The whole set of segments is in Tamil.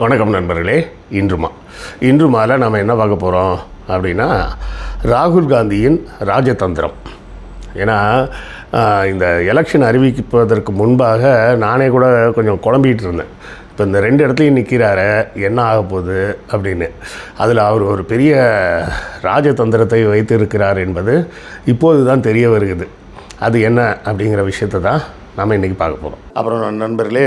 வணக்கம் நண்பர்களே. இன்றுமா. இன்று மாலை நம்ம என்ன பார்க்க போகிறோம் அப்படின்னா ராகுல் காந்தியின் ராஜதந்திரம். ஏன்னா இந்த எலெக்ஷன் அறிவிப்பதற்கு முன்பாக நானே கூட கொஞ்சம் குழம்பிகிட்டு இருந்தேன். இப்போ இந்த ரெண்டு இடத்துலையும் நிற்கிறாரு என்ன ஆக போகுது அப்படின்னு. அதில் அவர் ஒரு பெரிய ராஜதந்திரத்தை வைத்திருக்கிறார் என்பது இப்போது தான் தெரிய வருகிறது. அது என்ன அப்படிங்கிற விஷயத்தை தான் நாம் இன்றைக்கி பார்க்க போகிறோம் அப்புறம் நண்பர்களே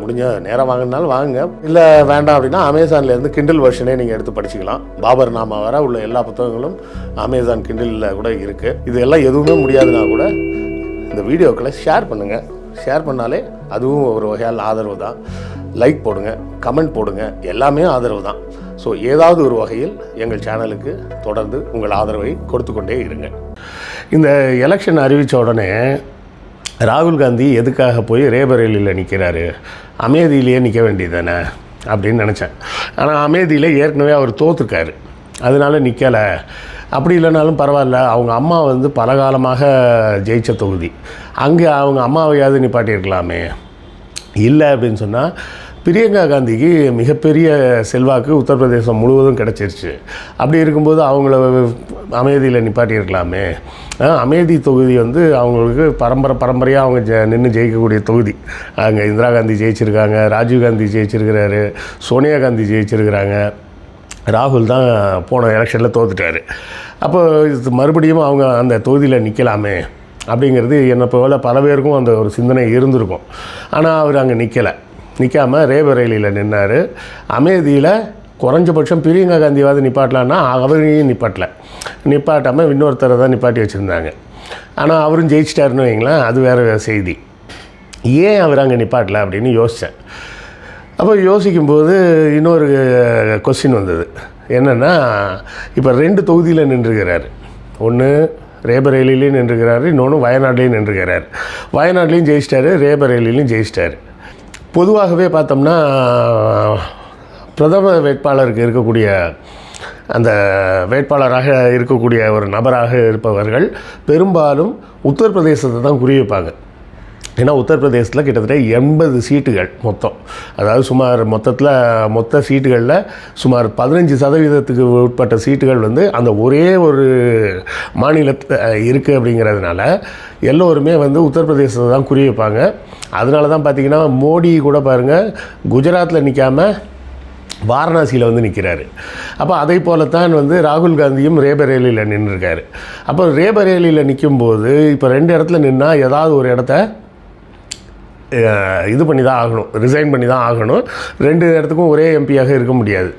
முடிஞ்ச நேரம் வாங்கினாலும் வாங்குங்க. இல்லை வேண்டாம் அப்படின்னா அமேசான்லேருந்து கிண்டில் வெர்ஷனே நீங்கள் எடுத்து படிச்சுக்கலாம். பாபர் நாமா வர உள்ள எல்லா புத்தகங்களும் அமேசான் கிண்டிலில் கூட இருக்குது இது எல்லாம் எதுவுமே முடியாதுன்னா கூட இந்த வீடியோக்களை ஷேர் பண்ணுங்கள் ஷேர் பண்ணாலே அதுவும் ஒரு வகையால் ஆதரவு தான். லைக் போடுங்க கமெண்ட் போடுங்க. எல்லாமே ஆதரவு தான். ஸோ ஏதாவது ஒரு வகையில் எங்கள் சேனலுக்கு தொடர்ந்து உங்கள் ஆதரவை கொடுத்து கொண்டே இருங்க. இந்த எலெக்ஷன் அறிவித்த உடனே ராகுல் காந்தி எதுக்காக போய் ரேபரேலியில் நிற்கிறாரு அமேதியிலேயே நிற்க வேண்டியதானே அப்படின்னு நினச்சேன். ஆனால் அமேதியில் ஏற்கனவே அவர் தோத்துருக்காரு. அதனால நிற்கலை அப்படி இல்லைனாலும் பரவாயில்ல. அவங்க அம்மா வந்து பல காலமாக ஜெயிச்ச தொகுதி. அங்கே அவங்க அம்மாவையாவது நிப்பாட்டியிருக்கலாமே. இல்லை அப்படின்னு சொன்னால் பிரியங்கா காந்திக்கு மிகப்பெரிய செல்வாக்கு உத்தரப்பிரதேசம் முழுவதும் கிடச்சிருச்சு. அப்படி இருக்கும்போது அவங்கள அமைதியில் நிப்பாட்டியிருக்கலாமே. அமைதி தொகுதி வந்து அவங்களுக்கு பரம்பரை பரம்பரையாக அவங்க ஜெ நின்று ஜெயிக்கக்கூடிய தொகுதி. அங்கே இந்திரா காந்தி ஜெயிச்சிருக்காங்க ராஜீவ் காந்தி ஜெயிச்சிருக்கிறாரு சோனியா காந்தி ஜெயிச்சிருக்கிறாங்க. ராகுல் தான் போன எலெக்ஷனில் தோத்துட்டார். அப்போ இது மறுபடியும் அவங்க அந்த தொகுதியில் நிற்கலாமே அப்படிங்கிறது என்னை போல பல பேருக்கும் அந்த ஒரு சிந்தனை இருந்திருக்கும். ஆனால் அவர் அங்கே நிற்கலை நிற்காம ரேபரேலியில் நின்னார். அமேதியில் குறைஞ்சபட்சம் பிரியங்கா காந்தியாவது நிப்பாட்டலான்னா அவரையும் நிப்பாட்டல. நிப்பாட்டாமல் இன்னொருத்தரை தான் நிப்பாட்டி வச்சுருந்தாங்க. ஆனால் அவரும் ஜெயிச்சிட்டாருன்னு வைங்களேன் அது வேறு செய்தி. ஏன் அவர் அங்கே நிப்பாட்டல அப்படின்னு யோசித்தேன் அப்போ யோசிக்கும்போது இன்னொரு கொஸ்டின் வந்தது. என்னென்னா இப்போ ரெண்டு தொகுதியில் நின்றுக்கிறாரு ஒன்று ரேபரேலிலையும் நின்றுக்கிறாரு இன்னொன்று வயநாட்லேயும் நின்றுக்கிறாரு வயநாட்லேயும் ஜெயிச்சிட்டாரு ரேபரேலிலையும் ஜெயிச்சிட்டாரு. பொதுவாகவே பார்த்தோம்னா பிரதம வேட்பாளருக்கு இருக்கக்கூடிய அந்த வேட்பாளராக இருக்கக்கூடிய ஒரு நபராக இருப்பவர்கள் பெரும்பாலும் உத்தரப்பிரதேசத்தை தான் குறி வைப்பாங்க ஏன்னா உத்தரப்பிரதேசத்தில் கிட்டத்தட்ட எண்பது சீட்டுகள் மொத்தம். அதாவது சுமார் மொத்தத்தில் மொத்த சீட்டுகளில் சுமார் பதினஞ்சு சதவீதத்துக்கு உட்பட்ட சீட்டுகள் வந்து அந்த ஒரே ஒரு மாநிலத்தில் இருக்குது அப்படிங்கிறதுனால எல்லோருமே வந்து உத்தரப்பிரதேசத்தை தான் குறி வைப்பாங்க அதனால தான் பார்த்திங்கன்னா மோடி கூட பாருங்கள் குஜராத்தில் நிற்காம வாரணாசியில் வந்து நிற்கிறாரு அப்போ அதை போலத்தான் வந்து ராகுல் காந்தியும் ரேபரேலியில் நின்றுருக்காரு அப்போ ரேபரேலியில் நிற்கும்போது இப்போ ரெண்டு இடத்துல நின்னால் ஏதாவது ஒரு இடத்த இது பண்ணி தான் ஆகணும் ரிசைன் பண்ணி தான் ஆகணும். ரெண்டு இடத்துக்கும் ஒரே எம்பியாக இருக்க முடியாது.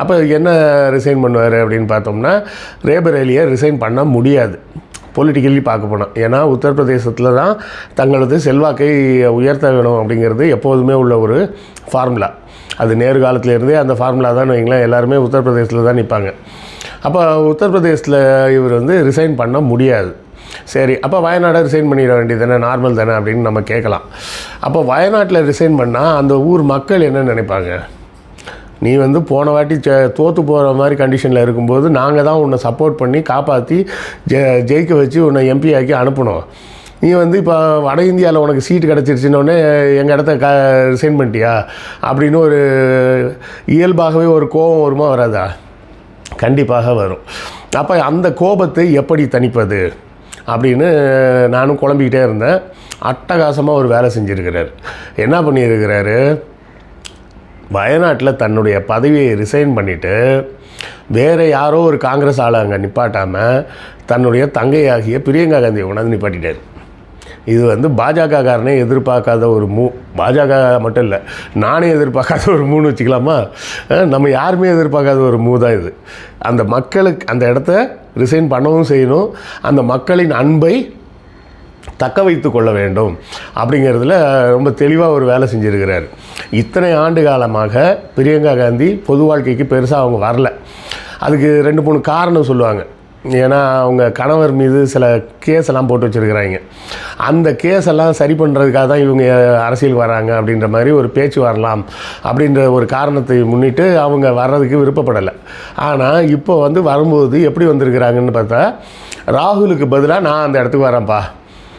அப்போ என்ன ரிசைன் பண்ணுவார் அப்படின்னு பார்த்தோம்னா ரேபரேலியை ரிசைன் பண்ண முடியாது. பொலிட்டிக்கலி பார்க்க போனால் ஏன்னா உத்தரப்பிரதேசத்தில் தான் தங்களது செல்வாக்கை உயர்த்த வேணும் அப்படிங்கிறது எப்போதுமே உள்ள ஒரு ஃபார்முலா அது நேரு காலத்துலேருந்தே அந்த ஃபார்முலா தான் வைங்களேன் எல்லாருமே உத்தரப்பிரதேசத்தில் தான் நிற்பாங்க அப்போ உத்தரப்பிரதேசத்தில் இவர் வந்து ரிசைன் பண்ண முடியாது. சரி அப்போ வயநாடை ரிசைன் பண்ணிட வேண்டியது தானே நார்மல் தானே அப்படின்னு நம்ம கேட்கலாம். அப்போ வயநாட்டில் ரிசைன் பண்ணால் அந்த ஊர் மக்கள் என்ன நினைப்பாங்க? நீ வந்து போன வாட்டி தோற்று போகிற மாதிரி கண்டிஷனில் இருக்கும்போது நாங்கள் தான் உன்னை சப்போர்ட் பண்ணி காப்பாற்றி ஜெ ஜெயிக்க வச்சு உன்னை எம்பி ஆக்கி அனுப்பணும் நீ வந்து இப்போ வட இந்தியாவில் உனக்கு சீட்டு கிடச்சிருச்சுன்னொடனே எங்கள் இடத்த க ரிசைன் பண்ணிட்டியா? அப்படின்னு ஒரு இயல்பாகவே ஒரு கோபம் வருமா வராதா? கண்டிப்பாக வரும். அப்போ அந்த கோபத்தை எப்படி தணிப்பது? அப்படின்னு நானும் குழம்பிக்கிட்டே இருந்தேன். அட்டகாசமாக ஒரு வேலை செஞ்சுருக்கிறார். என்ன பண்ணியிருக்கிறாரு? வயநாட்டில் தன்னுடைய பதவியை ரிசைன் பண்ணிவிட்டு வேறு யாரோ ஒரு காங்கிரஸ் ஆளை அங்கே நிப்பாட்டாமல் தன்னுடைய தங்கையாகிய பிரியங்கா காந்தியை கொண்டாந்து நிப்பாட்டிட்டார். இது வந்து பாஜகக்காரனே எதிர்பார்க்காத ஒரு மூ பாஜக மட்டும் இல்லை நானே எதிர்பார்க்காத ஒரு மூணு வச்சுக்கலாமா? நம்ம யாருமே எதிர்பார்க்காத ஒரு மூ தான் இது. அந்த மக்களுக்கு அந்த இடத்த ரிசைன் பண்ணவும் செய்யணும். அந்த மக்களின் அன்பை தக்க வைத்து கொள்ள வேண்டும் அப்படிங்கிறதுல ரொம்ப தெளிவாக ஒரு வேலை செஞ்சுருக்கிறார். இத்தனை ஆண்டு காலமாக பிரியங்கா காந்தி பொது வாழ்க்கைக்கு பெருசாக அவங்க வரல. அதுக்கு ரெண்டு மூணு காரணம் சொல்லுவாங்க. ஏன்னா அவங்க கணவர் மீது சில கேஸ் எல்லாம் போட்டு வச்சுருக்கிறாங்க. அந்த கேஸ் எல்லாம் சரி பண்ணுறதுக்காக தான் இவங்க அரசியல் வராங்க அப்படின்ற மாதிரி ஒரு பேச்சு வரலாம் அப்படின்ற ஒரு காரணத்தை முன்னிட்டு அவங்க வர்றதுக்கு விருப்பப்படலை. ஆனால் இப்போ வந்து வரும்போது எப்படி வந்திருக்கிறாங்கன்னு பார்த்தா ராகுலுக்கு பதிலாக நான் அந்த இடத்துக்கு வரேன்ப்பா.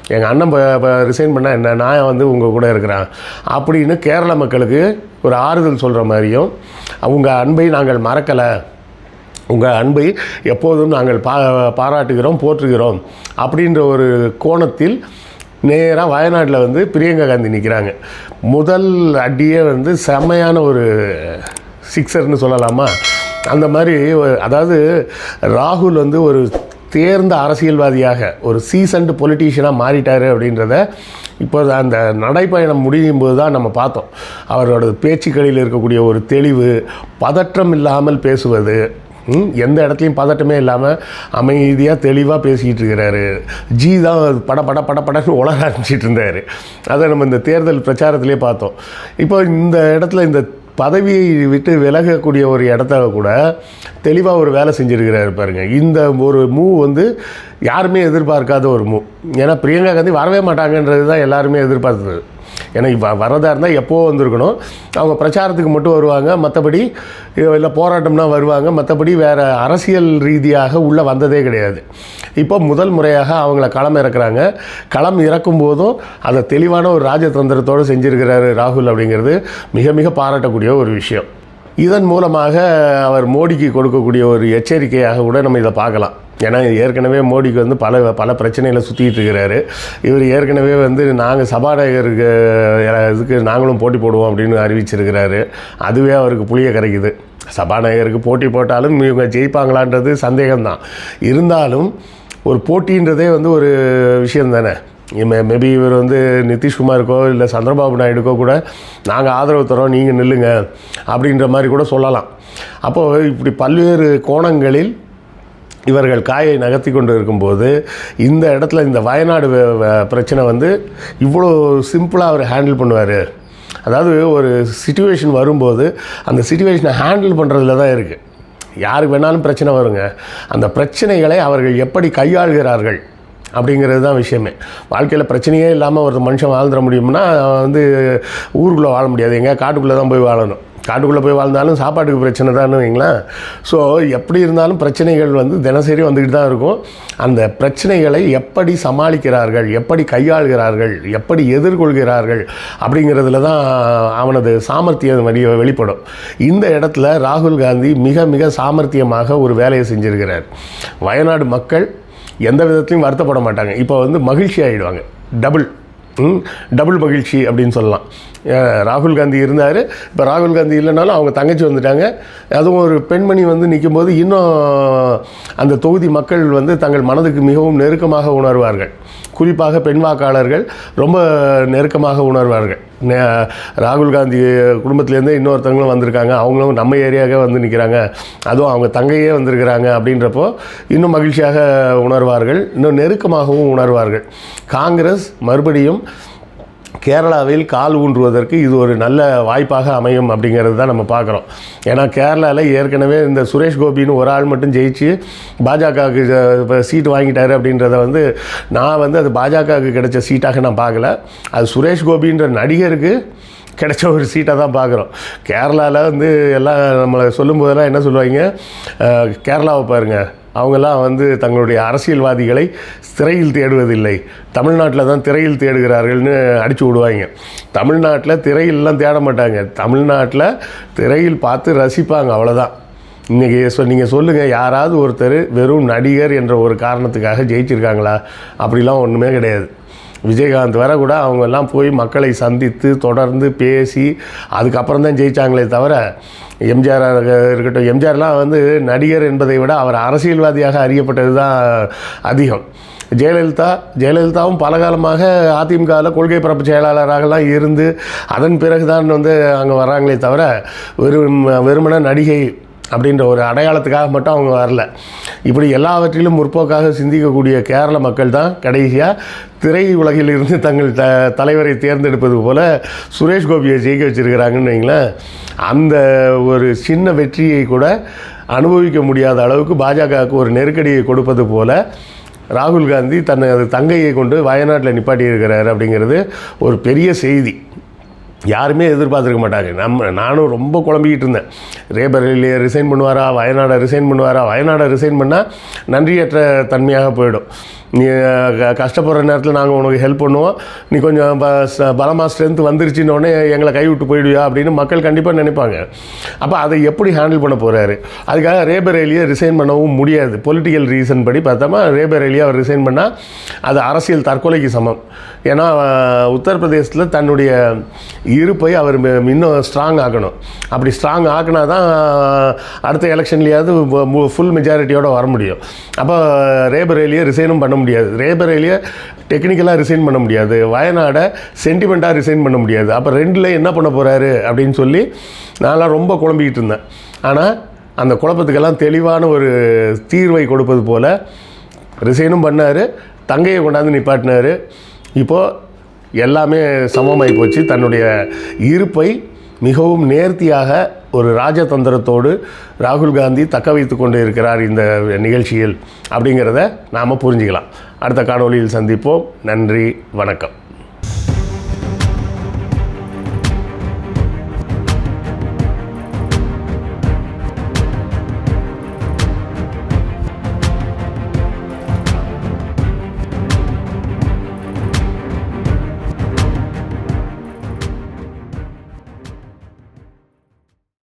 எங்கள் அண்ணன் இப்போ ரிசைன் பண்ணால் என்ன? நான் வந்து உங்கள் கூட இருக்கிறேன். அப்படின்னு கேரள மக்களுக்கு ஒரு ஆறுதல் சொல்கிற மாதிரியும் அவங்க அன்பை நாங்கள் மறக்கலை. உங்கள் அன்பை எப்போதும் நாங்கள் பா பாராட்டுகிறோம் போற்றுகிறோம் அப்படின்ற ஒரு கோணத்தில் நேராக வயநாட்டில் வந்து பிரியங்கா காந்தி நிற்கிறாங்க முதல் அடியே வந்து செம்மையான ஒரு சிக்ஸர்னு சொல்லலாமா? அந்த மாதிரி அதாவது ராகுல் வந்து ஒரு தேர்ந்த அரசியல்வாதியாக ஒரு சீசன்டு பொலிட்டீஷியனாக மாறிட்டார் அப்படின்றத இப்போ அந்த நடைப்பயணம் முடியும் போது தான் நம்ம பார்த்தோம். அவரோட பேச்சுக்களில் இருக்கக்கூடிய ஒரு தெளிவு பதற்றம் இல்லாமல் பேசுவது எந்த இடத்துலையும் பதட்டமே இல்லாமல் அமைதியாக தெளிவாக பேசிக்கிட்டு இருக்கிறாரு. ஜி தான் பட பட பட படன்னு உலக ஆரம்பிச்சிட்டு இருந்தார். அதை நம்ம இந்த தேர்தல் பிரச்சாரத்திலே பார்த்தோம். இப்போ இந்த இடத்துல இந்த பதவியை விட்டு விலகக்கூடிய ஒரு இடத்துல கூட தெளிவாக ஒரு வேலை செஞ்சுருக்கிறாரு பாருங்க. இந்த ஒரு மூவ் வந்து யாருமே எதிர்பார்க்காத ஒரு மூவ் ஏன்னா பிரியங்கா காந்தி வரவே மாட்டாங்கன்றது தான் எல்லாருமே எதிர்பார்த்தது. ஏன்னா வ வரதா இருந்தால் எப்போ வந்திருக்கணும்? அவங்க பிரச்சாரத்துக்கு மட்டும் வருவாங்க. மற்றபடி இல்லை போராட்டம்னா வருவாங்க. மற்றபடி வேறு அரசியல் ரீதியாக உள்ளே வந்ததே கிடையாது. இப்போ முதல் முறையாக அவங்கள களம் இறக்குறாங்க. களம் இறக்கும் போதும் அதை தெளிவான ஒரு ராஜதந்திரத்தோடு செஞ்சுருக்கிறாரு ராகுல் அப்படிங்கிறது மிக மிக பாராட்டக்கூடிய ஒரு விஷயம். இதன் மூலமாக அவர் மோடிக்கு கொடுக்கக்கூடிய ஒரு எச்சரிக்கையாக கூட நம்ம இதை பார்க்கலாம். ஏன்னா ஏற்கனவே மோடிக்கு வந்து பல பல பிரச்சனைகளை சுற்றிட்டு இருக்கிறாரு. இவர் ஏற்கனவே வந்து நாங்கள் சபாநாயகருக்கு இதுக்கு நாங்களும் போட்டி போடுவோம் அப்படின்னு அறிவிச்சிருக்கிறாரு. அதுவே அவருக்கு புளிய கரைக்குது. சபாநாயகருக்கு போட்டி போட்டாலும் இவங்க ஜெயிப்பாங்களான்றது சந்தேகம்தான். இருந்தாலும் ஒரு போட்டின்றதே வந்து ஒரு விஷயம் தானே. மே மேபி இவர் வந்து நிதிஷ்குமாருக்கோ இல்லை சந்திரபாபு நாயுடுக்கோ கூட நாங்கள் ஆதரவு தரோம் நீங்கள் நில்லுங்க அப்படின்ற மாதிரி கூட சொல்லலாம். அப்போது இப்படி பல்வேறு கோணங்களில் இவர்கள் காயை நகர்த்தி கொண்டு இருக்கும்போது இந்த இடத்துல இந்த வயநாடு வ- பிரச்சனை வந்து இவ்வளோ சிம்பிளாக அவர் ஹேண்டில் பண்ணுவார். அதாவது ஒரு சுச்சுவேஷன் வரும்போது அந்த சுச்சுவேஷனை ஹேண்டில் பண்ணுறதுல தான் இருக்குது யாருக்கு வேணாலும் பிரச்சனை வருங்க. அந்த பிரச்சனைகளை அவர்கள் எப்படி கையாள்கிறார்கள் அப்படிங்கிறது தான் விஷயமே. வாழ்க்கையில் பிரச்சனையே இல்லாமல் ஒரு மனுஷன் வாழ்ந்துட முடியும்னா வந்து ஊருக்குள்ளே வாழ முடியாது. எங்கேயா காட்டுக்குள்ளே தான் போய் வாழணும். காட்டுக்குள்ளே போய் வாழ்ந்தாலும் சாப்பாட்டுக்கு பிரச்சனை தான் வைங்களேன். ஸோ எப்படி இருந்தாலும் பிரச்சனைகள் வந்து தினசரி வந்துக்கிட்டு தான் இருக்கும். அந்த பிரச்சனைகளை எப்படி சமாளிக்கிறார்கள் எப்படி கையாளுகிறார்கள் எப்படி எதிர்கொள்கிறார்கள் அப்படிங்கிறதுல தான் அவனது சாமர்த்தியம் வெளி வெளிப்படும். இந்த இடத்துல ராகுல் காந்தி மிக மிக சாமர்த்தியமாக ஒரு வேலையை செஞ்சிருக்கிறார். வயநாடு மக்கள் எந்த விதத்திலையும் வருத்தப்பட மாட்டாங்க. இப்போ வந்து மகிழ்ச்சி ஆகிடுவாங்க டபுள். டபுள் மகிழ்ச்சி அப்படின்னு சொல்லலாம். ராகுல் காந்தி இருந்தார். இப்போ ராகுல் காந்தி இல்லைனாலும் அவங்க தங்கச்சி வந்துட்டாங்க. அதுவும் ஒரு பெண்மணி வந்து நிற்கும்போது இன்னும் அந்த தொகுதி மக்கள் வந்து தங்கள் மனதுக்கு மிகவும் நெருக்கமாக உணர்வார்கள். குறிப்பாக பெண் வாக்காளர்கள் ரொம்ப நெருக்கமாக உணர்வார்கள். ராகுல் காந்தி குடும்பத்திலேருந்தே இன்னொருத்தவங்களும் வந்திருக்காங்க. அவங்களும் நம்ம ஏரியாவே வந்து நிற்கிறாங்க அதுவும் அவங்க தங்கையே வந்திருக்கிறாங்க அப்படின்றப்போ இன்னும் மகிழ்ச்சியாக உணர்வார்கள். இன்னும் நெருக்கமாகவும் உணர்வார்கள். காங்கிரஸ் மறுபடியும் கேரளாவில் கால் ஊன்றுவதற்கு இது ஒரு நல்ல வாய்ப்பாக அமையும் அப்படிங்கிறது தான் நம்ம பார்க்குறோம். ஏன்னா கேரளாவில் ஏற்கனவே இந்த சுரேஷ் கோபின்னு ஒரு ஆள் மட்டும் ஜெயிச்சு பாஜகவுக்கு இப்போ சீட்டு வாங்கிட்டார் அப்படின்றத வந்து நான் வந்து அது பாஜகவுக்கு கிடைச்ச சீட்டாக நான் பார்க்கல. அது சுரேஷ் கோபின்ற நடிகருக்கு கிடைச்ச ஒரு சீட்டாக தான் பார்க்குறோம். கேரளாவில் வந்து எல்லாம் நம்மளை சொல்லும்போதெல்லாம் என்ன சொல்லுவாங்க? கேரளாவை பாருங்கள் அவங்கெல்லாம் வந்து தங்களுடைய அரசியல்வாதிகளை திரையில் தேடுவதில்லை. தமிழ்நாட்டில் தான் திரையில் தேடுகிறார்கள்னு அடித்து விடுவாங்க. தமிழ்நாட்டில் திரையிலலாம் தேட மாட்டாங்க. தமிழ்நாட்டில் திரையில் பார்த்து ரசிப்பாங்க அவ்வளோதான் இன்றைக்கி சொ நீங்கள் சொல்லுங்கள் யாராவது ஒருத்தர் வெறும் நடிகர் என்ற ஒரு காரணத்துக்காக ஜெயிச்சிருக்காங்களா? அப்படிலாம் ஒன்றுமே கிடையாது. விஜயகாந்த் வர கூட அவங்க எல்லாம் போய் மக்களை சந்தித்து தொடர்ந்து பேசி அதுக்கப்புறம் தான் ஜெயிச்சாங்களே தவிர எம்ஜிஆர் இருக்கட்டும் எம்ஜிஆர்லாம் வந்து நடிகர் என்பதை விட அவர் அரசியல்வாதியாக அறியப்பட்டது தான் அதிகம். ஜெயலலிதா ஜெயலலிதாவும் பல காலமாக அதிமுகவில் கொள்கை பரப்பு செயலாளராகலாம் இருந்து அதன் பிறகு தான் வந்து அங்கே வராங்களே தவிர வெறும் வெறுமன நடிகை அப்படின்ற ஒரு அடையாளத்துக்காக மட்டும் அவங்க வரல. இப்படி எல்லாவற்றிலும் முற்போக்காக சிந்திக்கக்கூடிய கேரள மக்கள் தான் கடைசியாக திரை உலகில் இருந்து தங்கள் த தலைவரை தேர்ந்தெடுப்பது போல் சுரேஷ் கோபியை ஜெயிக்க வச்சிருக்கிறாங்கன்னு வைங்களேன். அந்த ஒரு சின்ன வெற்றியை கூட அனுபவிக்க முடியாத அளவுக்கு பாஜகவுக்கு ஒரு நெருக்கடியை கொடுப்பது போல் ராகுல் காந்தி தனது தங்கையை கொண்டு வயநாட்டில் நிப்பாட்டியிருக்கிறார் அப்படிங்கிறது ஒரு பெரிய செய்தி. யாருமே எதிர்பார்த்துருக்க மாட்டாங்க. நம்ம நானும் ரொம்ப குழம்பிக்கிட்டு இருந்தேன். ரேபரேலியை ரிசைன் பண்ணுவாரா? வயநாடை ரிசைன் பண்ணுவாரா? வயநாடை ரிசைன் பண்ணால் நன்றியற்ற தன்மையாக போயிடும். நீ க- கஷ்டப்படுற நேரத்தில் நாங்கள் உனக்கு ஹெல்ப் பண்ணுவோம். நீ கொஞ்சம் பலமாக ஸ்ட்ரென்த் வந்துருச்சுன்னொடனே எங்களை கைவிட்டு போயிடுவியா அப்படின்னு மக்கள் கண்டிப்பாக நினைப்பாங்க. அப்போ அதை எப்படி ஹேண்டில் பண்ண போகிறாரு அதுக்காக ரேபரேலியை ரிசைன் பண்ணவும் முடியாது. பொலிட்டிக்கல் ரீசன் படி பார்த்தோமா ரேபரேலியை அவர் ரிசைன் பண்ணால் அது அரசியல் தற்கொலைக்கு சமம். ஏன்னா உத்தரப்பிரதேசத்தில் தன்னுடைய இருப்பை அவர் இன்னும் ஸ்ட்ராங் ஆக்கணும். அப்படி ஸ்ட்ராங் ஆக்கினா தான் அடுத்த எலெக்ஷன்லேயாவது ஃபுல் மெஜாரிட்டியோடு வர முடியும். அப்போ ரேபரேலியை ரிசைனும் பண்ண முடியாது. ரேபரேலியை டெக்னிக்கலாக ரிசைன் பண்ண முடியாது. வயநாடை சென்டிமெண்ட்டாக ரிசைன் பண்ண முடியாது. அப்போ ரெண்டில் என்ன பண்ண போகிறாரு அப்படின்னு சொல்லி நான்லாம் ரொம்ப குழம்பிக்கிட்டு இருந்தேன். ஆனால் அந்த குழப்பத்துக்கெல்லாம் தெளிவான ஒரு தீர்வை கொடுப்பது போல் ரிசைனும் பண்ணார். தங்கையை கொண்டாந்து நிப்பாட்டினார். இப்போது எல்லாமே சமமாகி போச்சு. தன்னுடைய இருப்பை மிகவும் நேர்த்தியாக ஒரு ராஜதந்திரத்தோடு ராகுல் காந்தி தக்க வைத்து கொண்டு இருக்கிறார் இந்த நிகழ்ச்சியில் அப்படிங்கிறத நாம் புரிஞ்சுக்கலாம். அடுத்த காணொலியில் சந்திப்போம். நன்றி வணக்கம்.